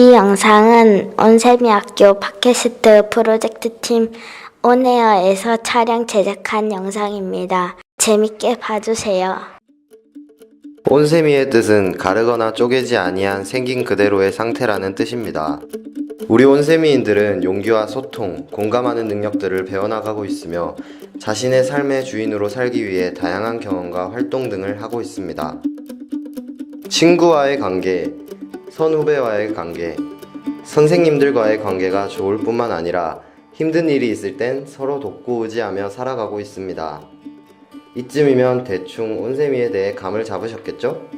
이 영상은 온세미학교 팟캐스트 프로젝트 팀 온에어에서 촬영 제작한 영상입니다. 재밌게 봐주세요. 온세미의 뜻은 가르거나 쪼개지 아니한 생긴 그대로의 상태라는 뜻입니다. 우리 온세미인들은 용기와 소통, 공감하는 능력들을 배워나가고 있으며 자신의 삶의 주인으로 살기 위해 다양한 경험과 활동 등을 하고 있습니다. 친구와의 관계, 선후배와의 관계, 선생님들과의 관계가 좋을 뿐만 아니라 힘든 일이 있을 땐 서로 돕고 의지하며 살아가고 있습니다. 이쯤이면 대충 온세미에 대해 감을 잡으셨겠죠?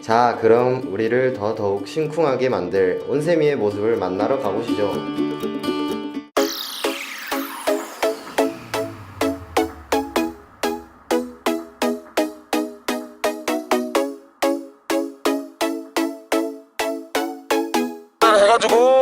자, 그럼 우리를 더 더욱 심쿵하게 만들 온세미의 모습을 만나러 가보시죠. 해가지고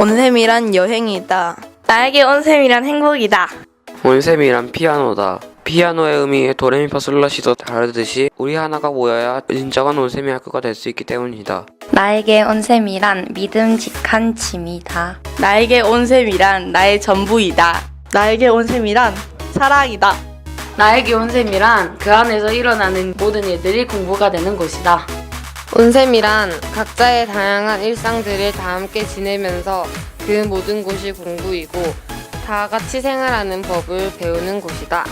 온셈이란 여행이다. 나에게 온셈이란 행복이다. 온셈이란 피아노다. 피아노의 의미 도레미파솔라시도 다르듯이 우리 하나가 모여야 진정한 온셈이 학교가 될 수 있기 때문이다. 나에게 온셈이란 믿음직한 짐이다. 나에게 온셈이란 나의 전부이다. 나에게 온셈이란 사랑이다. 나에게 온셈이란 그 안에서 일어나는 모든 일들이 공부가 되는 곳이다. 온셈이란 각자의 다양한 일상들을 다 함께 지내면서 그 모든 곳이 공부이고 다 같이 생활하는 법을 배우는 곳이다.